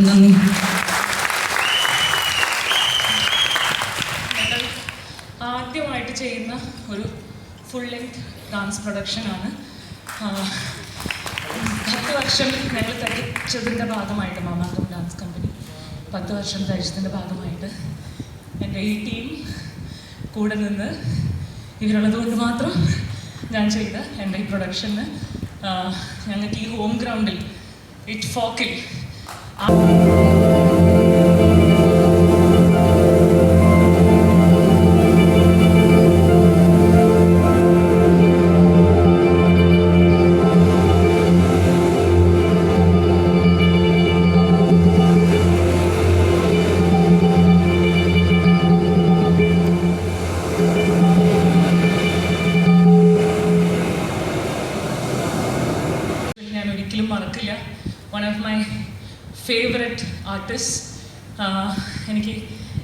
നന്ദി ഞങ്ങൾ ആദ്യമായിട്ട് ചെയ്യുന്ന ഒരു ഫുൾ ലെങ്ത് ഡാൻസ് പ്രൊഡക്ഷനാണ് പത്ത് വർഷം ഞങ്ങൾ തയ്ച്ചതിന്റെ ഭാഗമായിട്ട് മാമാങ്കം ഡാൻസ് കമ്പനി പത്ത് വർഷം തയ്ച്ചതിന്റെ ഭാഗമായിട്ട് എന്റെ ഈ ടീം കൂടെ നിന്ന് ഇവരുള്ളത് കൊണ്ട് മാത്രം ഞാൻ ചെയ്ത എന്റെ ഈ പ്രൊഡക്ഷന് ഞങ്ങൾക്ക് ഈ ഹോം ഗ്രൗണ്ടിൽ it forked. One of my favourite artist എനിക്ക്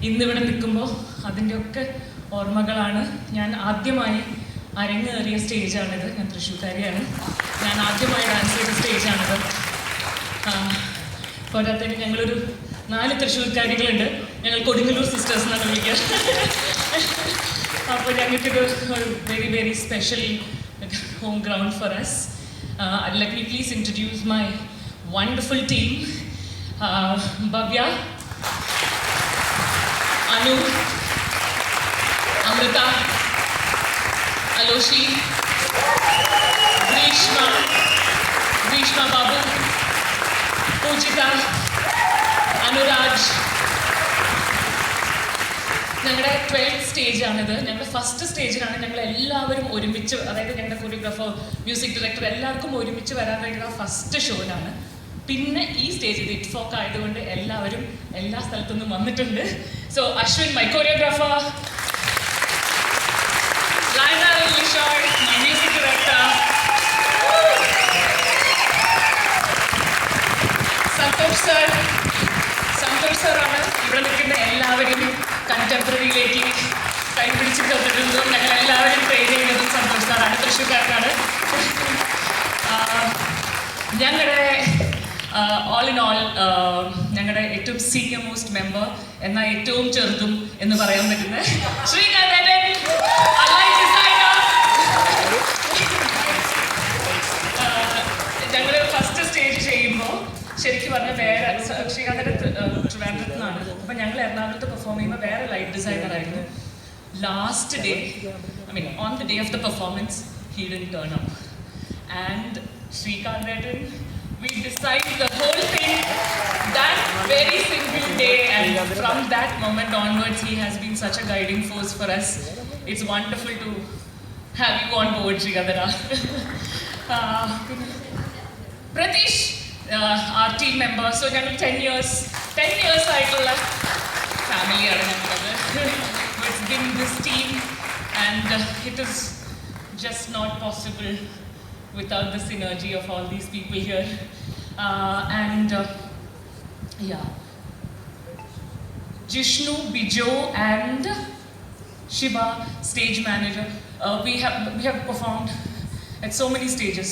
ഇന്നിവിടെ നിൽക്കുമ്പോൾ അതിന്റെയൊക്കെ ഓർമ്മകളാണ്. ഞാൻ ആദ്യമായി അരങ്ങേറിയ സ്റ്റേജാണിത്. ഞാൻ തൃശ്ശൂർക്കാരിയാണ്. ഞാൻ ആദ്യമായി ഡാൻസ് ചെയ്ത സ്റ്റേജാണിത്. പോരാത്തതിന് ഞങ്ങളൊരു നാല് തൃശ്ശൂർക്കാരികളുണ്ട്. ഞങ്ങൾ കൊടുങ്ങല്ലൂർ സിസ്റ്റേഴ്സ് എന്നാണ് വിളിക്കുക. അപ്പോൾ ഞങ്ങൾക്കിത് ഒരു very very special home ground for us let me please introduce my wonderful team Bhavya Anu Amritha Aloshy Greeshma Greeshma Babu Poojitha Anuraj ഞങ്ങളുടെ ട്വൽത്ത് സ്റ്റേജാണിത് ഞങ്ങളുടെ ഫസ്റ്റ് സ്റ്റേജിലാണ് ഞങ്ങൾ എല്ലാവരും ഒരുമിച്ച് അതായത് ഞങ്ങളുടെ കൊറിയോഗ്രാഫർ മ്യൂസിക് ഡയറക്ടർ എല്ലാവർക്കും ഒരുമിച്ച് വരാൻ വേണ്ടിയുള്ള ഫസ്റ്റ് ഷോയിലാണ് പിന്നെ ഈ സ്റ്റേജിൽ ഇറ്റ് ഫോക്ക് ആയതുകൊണ്ട് എല്ലാവരും എല്ലാ സ്ഥലത്തു നിന്നും വന്നിട്ടുണ്ട്. So Ashwin my choreographer Santhosh sir Santhosh സാറാണ് ഇവിടെ നിൽക്കുന്ന എല്ലാവരും കണ്ടംപററിയിലേക്ക് കൈപിടിച്ച് തന്നിട്ടുള്ളതും ഞങ്ങൾ എല്ലാവരും ട്രെയിൻ ചെയ്യുന്നതും സന്തോഷ് സാറാണ് തൃശ്ശൂർക്കാരനാണ്. ഞങ്ങളുടെ ഓൾ ഇൻ ഓൾ ഞങ്ങളുടെ ഏറ്റവും സീനിയർ മോസ്റ്റ് മെമ്പർ എന്നാൽ ഏറ്റവും ചെറുതും എന്ന് പറയാൻ പറ്റുന്ന ശ്രീകാന്തൻ ഞങ്ങൾ ഫസ്റ്റ് സ്റ്റേജ് ചെയ്യുമ്പോൾ ശരിക്കും പറഞ്ഞാൽ വേറെ സ- ശ്രീകാന്തിന്റെ ട്രിവാൻഡ്രത്ത് നിന്നാണ് അപ്പം ഞങ്ങൾ എറണാകുളത്ത് പെർഫോം ചെയ്യുമ്പോൾ വേറെ ലൈറ്റ് ഡിസൈനർ ആയിരുന്നു. Last day I mean on the day of the performance he didn't turn up and ശ്രീകാന്തേട്ടൻ we decided the whole thing that very single day and from that moment onwards he has been such a guiding force for us it's wonderful to have you on board Shrikadara. uh, Prateesh our team member so ഞങ്ങൾ ten years ten years ആയിട്ടുള്ള ഫാമിലിയാണ് ഞങ്ങളത് it's been this team and it is just Not possible without the synergy of all these people here and yeah Jishnu Bijo and Shiba, stage manager. Uh, we have we have performed at so many stages,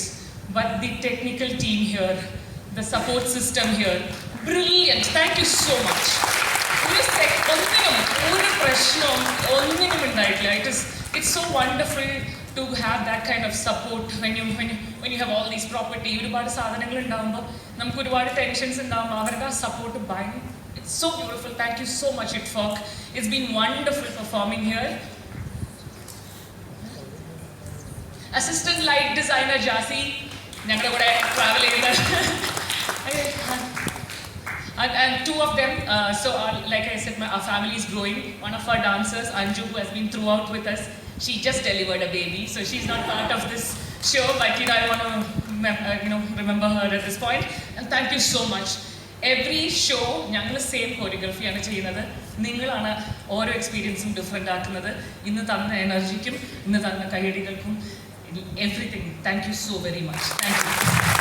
but the technical team here, the support system here, brilliant. Thank you so much. ഒരു sec- ഒന്നിനും ഒരു പ്രശ്നവും ഒന്നിനും ഉണ്ടായിട്ടില്ല it is it's so wonderful To have that kind of support when you when when you have all these property ഒരുപാട് സാധനങ്ങൾ ഉണ്ടാകുമ്പോൾ നമുക്ക് ഒരുപാട് ടെൻഷൻസ് ഉണ്ടാകുമ്പോൾ അവരുടെ ആ സപ്പോർട്ട് ഭയങ്കര It's so beautiful. Thank you so much, Itfok. It's been wonderful performing here. Assistant light designer Jasi, ഞങ്ങളുടെ കൂടെ ട്രാവൽ ചെയ്യുന്ന and, and two of them, uh, so our, like I said, my, our family is growing. One of our dancers, Anju, who has been throughout with us, she just delivered a baby, so she's not part of this show, but you know, I want to uh, you know, remember her at this point. And thank you so much. Every show ഞങ്ങൾ same കോറിയോഗ്രഫിയാണ് ചെയ്യുന്നത് നിങ്ങളാണ് ഓരോ എക്സ്പീരിയൻസും different ആക്കുന്നത് ഇന്ന് തന്ന എനർജിക്കും ഇന്ന് തന്ന കൈയടികൾക്കും everything thank you so very much thank you